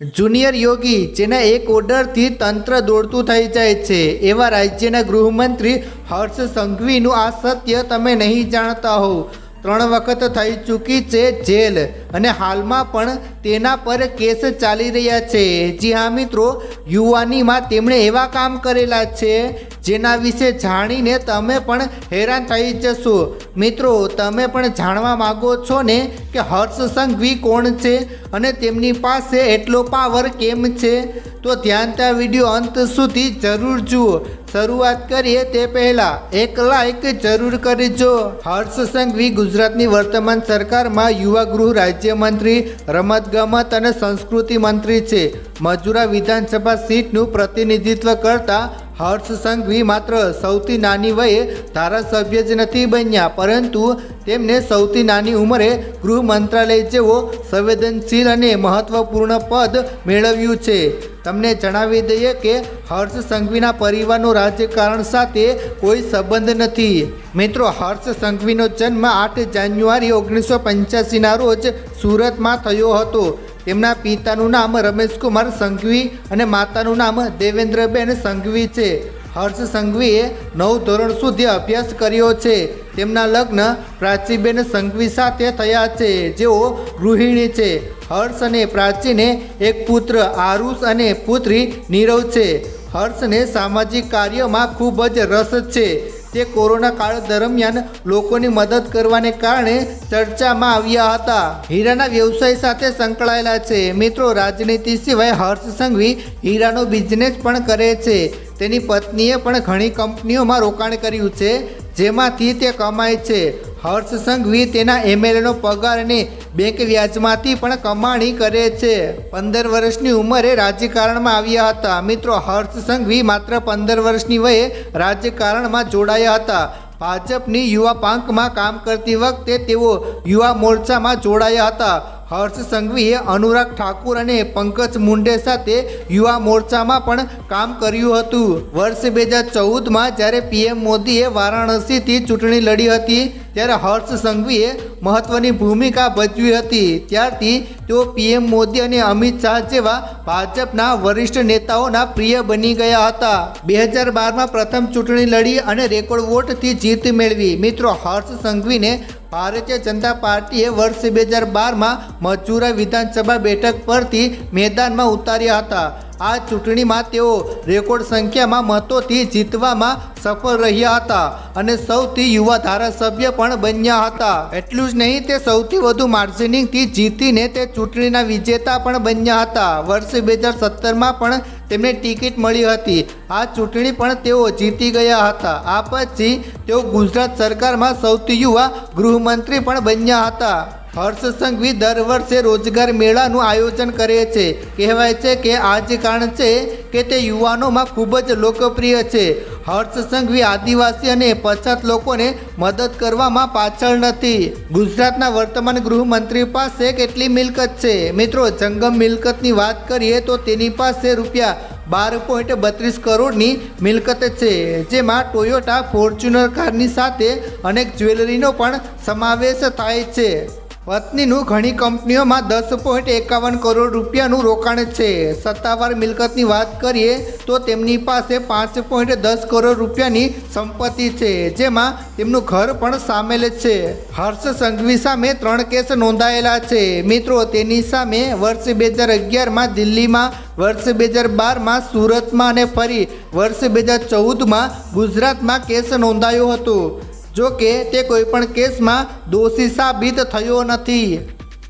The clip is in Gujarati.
જુનિયર યોગી, જેના એક ઓર્ડરથી તંત્ર દોડતું થઈ જાય છે, એવા રાજ્યના ગૃહમંત્રી હર્ષ સંઘવીનું આ સત્ય તમે નહીં જાણતા હો ત્રણ વખત થઈ ચૂકી છે જેલ અને હાલમાં પણ તેના પર કેસ ચાલી રહ્યા છે. જી હા મિત્રો, યુવાનીમાં તેમણે એવા કામ કરેલા છે જેના વિશે જાણીને તમે પણ હેરાન થઈ જશો. મિત્રો, તમે પણ જાણવા માગો છો ને કે હર્ષ સંઘવી કોણ છે અને તેમની પાસે એટલો પાવર કેમ છે? તો ધ્યાનતા વીડિયો અંત સુધી જરૂર જુઓ. શરૂઆત કરીએ તે પહેલાં એક લાઇક જરૂર કરજો. હર્ષ સંઘવી ગુજરાતની વર્તમાન સરકારમાં યુવા ગૃહ રાજ્યમંત્રી, રમતગમત અને સંસ્કૃતિ મંત્રી છે. મજુરા વિધાનસભા સીટનું પ્રતિનિધિત્વ કરતા હર્ષ સંઘવી માત્ર સૌથી નાની વયે ધારાસભ્ય જ નથી બન્યા, પરંતુ તેમને સૌથી નાની ઉંમરે ગૃહ મંત્રાલય જેવો સંવેદનશીલ અને મહત્વપૂર્ણ પદ મેળવ્યું છે. તમને જણાવી દઈએ કે હર્ષ સંઘવીના પરિવારનો રાજકારણ સાથે કોઈ સંબંધ નથી. મિત્રો હર્ષ સંઘવીનો જન્મ આઠ જાન્યુઆરી ઓગણીસો પંચ્યાસીના રોજ સુરતમાં થયો હતો. તેમના પિતાનું નામ રમેશકુમાર સંઘવી અને માતાનું નામ દેવેન્દ્રબેન સંઘવી છે. હર્ષ સંઘવીએ નવ ધોરણ સુધી અભ્યાસ કર્યો છે. તેમના લગ્ન પ્રાચીબેન સંઘવી સાથે થયા છે. જેઓ ગૃહિણી છે. હર્ષ અને પ્રાચીને એક પુત્ર, આરુષ અને પુત્રી નીરવ છે. હર્ષને સામાજિક કાર્યમાં ખૂબ જ રસ છે. તે કોરોના કાળ દરમિયાન લોકોની મદદ કરવાને કારણે ચર્ચામાં આવ્યા હતા. હીરાના વ્યવસાય સાથે સંકળાયેલા છે. મિત્રો, રાજનીતિ સિવાય હર્ષ સંઘવી હીરાનો બિઝનેસ પણ કરે છે. તેની પત્નીએ પણ ઘણી કંપનીઓમાં રોકાણ કર્યું છે, જેમાંથી તે કમાય છે. હર્ષ સંઘવી તેના એમએલએનો પગાર અને બેંક વ્યાજમાંથી પણ કમાણી કરે છે. પંદર વર્ષની ઉંમરે રાજકારણમાં આવ્યા હતા. મિત્રો હર્ષ સંઘવી માત્ર પંદર વર્ષની વયે રાજકારણમાં જોડાયા હતા. ભાજપની યુવા પાંખમાં કામ કરતી વખતે તેઓ યુવા મોરચામાં જોડાયા હતા. હર્ષ સંઘવીએ અનુરાગ ઠાકુર અને પંકજ મુંડે સાથે યુવા મોરચામાં પણ કામ કર્યું હતું. વર્ષ બે હજાર ચૌદમાં જ્યારે પીએમ મોદીએ વારાણસીથી ચૂંટણી લડી હતી, ત્યારે હર્ષ સંઘવીએ મહત્વની ભૂમિકા ભજવી હતી. ત્યારથી તેઓ પીએમ મોદી અને અમિત શાહ જેવા ભાજપના વરિષ્ઠ નેતાઓના પ્રિય બની ગયા હતા. બે હજાર બારમાં પ્રથમ ચૂંટણી લડી અને રેકોર્ડ વોટથી જીત મેળવી. મિત્રો, હર્ષ સંઘવીને ભારતીય જનતા પાર્ટીએ વર્ષ બે હજાર બારમાં મજૂરા વિધાનસભા બેઠક પરથી મેદાનમાં ઉતાર્યા હતા. આ ચૂંટણીમાં તેઓ રેકોર્ડ સંખ્યામાં મતોથી જીતવામાં સફળ રહ્યા હતા અને સૌથી યુવા ધારાસભ્ય પણ બન્યા હતા. એટલું જ નહીં, તે સૌથી વધુ માર્જિનિંગથી જીતીને તે ચૂંટણીના વિજેતા પણ બન્યા હતા. વર્ષ બે હજાર સત્તરમાં પણ તેમને ટિકિટ મળી હતી. આ ચૂંટણી પણ તેઓ જીતી ગયા હતા. આ પછી તેઓ ગુજરાત સરકારમાં સૌથી યુવા ગૃહમંત્રી પણ બન્યા હતા. હર્ષ સંઘવી દર વર્ષે રોજગાર મેળાનું આયોજન કરે છે. કહેવાય છે કે આ જ કારણ છે કે તે યુવાનોમાં ખૂબ જ લોકપ્રિય છે. હર્ષ સંઘવી આદિવાસી અને પછાત લોકોને મદદ કરવામાં પાછળ નથી. ગુજરાતના વર્તમાન ગૃહમંત્રી પાસે કેટલી મિલકત છે? મિત્રો, જંગમ મિલકતની વાત કરીએ તો તેની પાસે રૂપિયા બાર પોઈન્ટ બત્રીસ કરોડની મિલકત છે, જેમાં ટોયોટા ફોર્ચ્યુનર કારની સાથે અનેક જ્વેલરીનો પણ સમાવેશ થાય છે. પત્નીનું ઘણી કંપનીઓમાં દસ પોઈન્ટ એકાવન કરોડ રૂપિયાનું રોકાણ છે. સત્તાવાર મિલકતની વાત કરીએ તો તેમની પાસે પાંચ પોઈન્ટ દસ કરોડ રૂપિયાની સંપત્તિ છે, જેમાં તેમનું ઘર પણ સામેલ છે. હર્ષ સંઘવી સામે ત્રણ કેસ નોંધાયેલા છે. મિત્રો, તેની સામે વર્ષ બે હજાર અગિયારમાં દિલ્હીમાં, વર્ષ બે હજાર બારમાં સુરતમાં અને ફરી વર્ષ બે હજાર ચૌદમાં ગુજરાતમાં કેસ નોંધાયો હતો. જો કે તે કોઈપણ કેસમાં દોષી સાબિત થયો નથી.